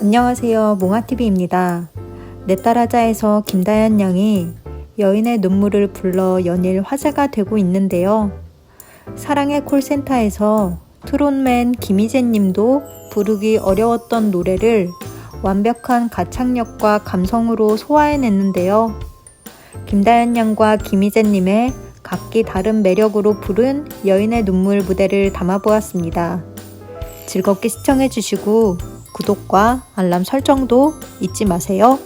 안녕하세요. 몽아TV입니다. 내 딸하자에서 김다연 양이 여인의 눈물을 불러 연일 화제가 되고 있는데요. 사랑의 콜센터에서 트롯맨 김희재 님도 부르기 어려웠던 노래를 완벽한 가창력과 감성으로 소화해냈는데요. 김다연 양과 김희재 님의 각기 다른 매력으로 부른 여인의 눈물 무대를 담아보았습니다. 즐겁게 시청해주시고 구독과 알람 설정도 잊지 마세요.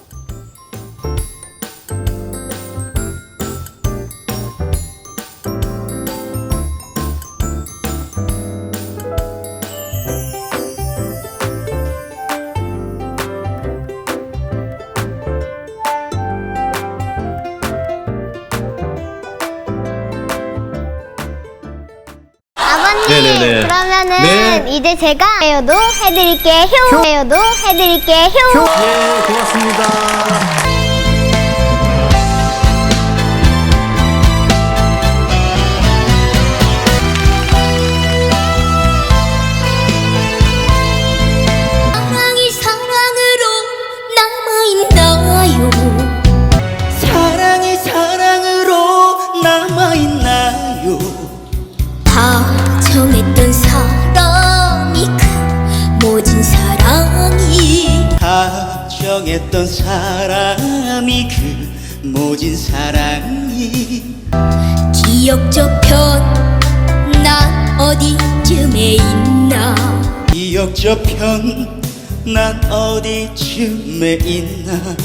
그러면은 네. 이제 제가 헤어도 해드릴게 효 헤어도 해드릴게 효. 예, 고맙습니다. 사랑이 사랑으로 남아있나요 다 정했던 사람이 그 모진 사랑이 기억 저편 난 어디쯤에 있나? 기억 저편 난 어디쯤에 있나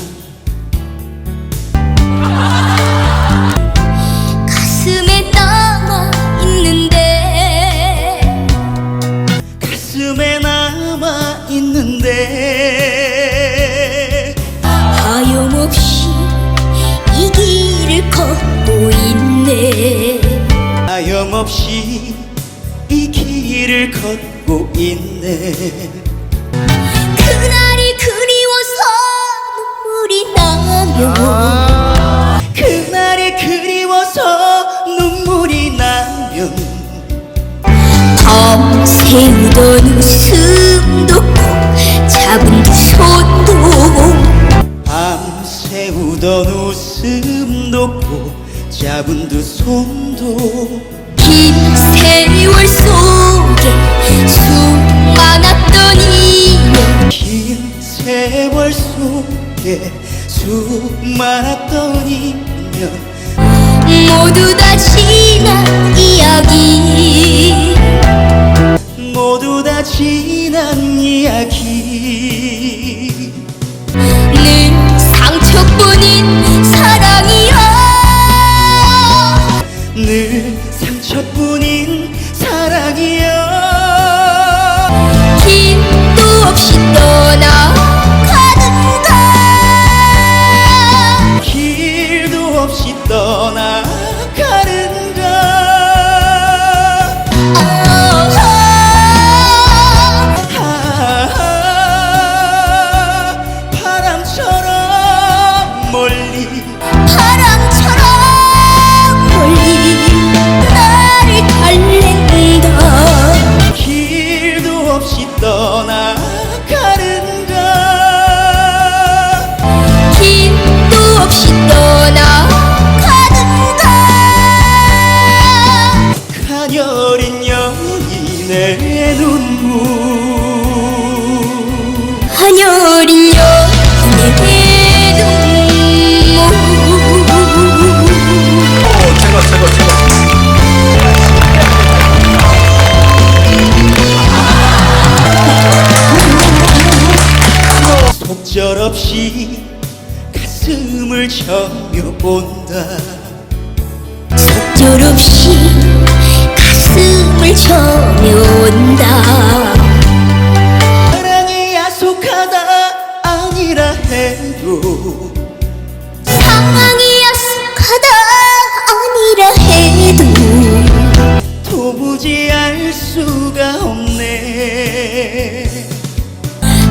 하염없이 이 길을 걷고 있네. 그날이 그리워서 눈물이 나면 그날이 그리워서 눈물이 나면 밤새우던 웃음도 꼭 잡은 두 손도 밤새우던 웃음도 꼭 잡은 두 손도 긴 세월 속에 수많았던 인연 긴 세월 속에 수많았던 인연 모두 다 지난 이야기. 모두 다 지난 이야기. 늘 상처뿐인 사랑이야 늘 상처뿐 가녀린 여인의 눈물 하녀린 여인의 눈물 최고, 최고, 최고. 속절없이 가슴을 저며 본다 속절없이 알 수가 없네.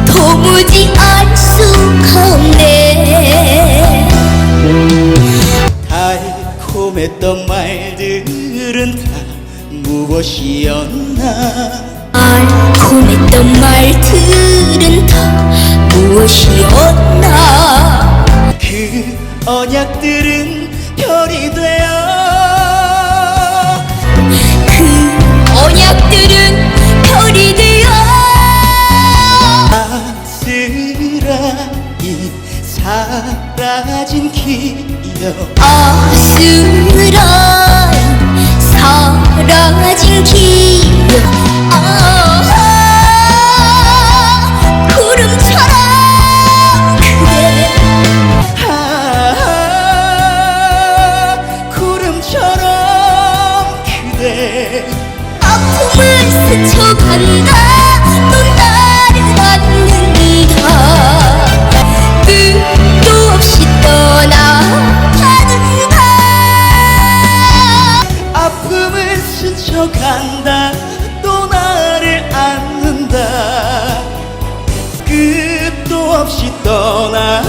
도무지 알 수가 없네. 달콤했던 말들은 다 무엇이었나? 달콤했던 말들은 다 무엇이었나? 그 언약들은 별이 되어 all I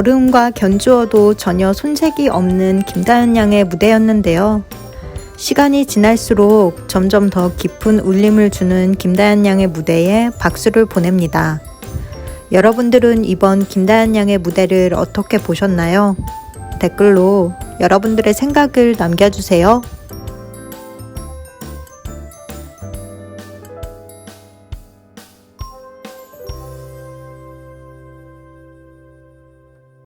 얼음과 견주어도 전혀 손색이 없는 김다연 양의 무대였는데요. 시간이 지날수록 점점 더 깊은 울림을 주는 김다연 양의 무대에 박수를 보냅니다. 여러분들은 이번 김다연 양의 무대를 어떻게 보셨나요? 댓글로 여러분들의 생각을 남겨주세요.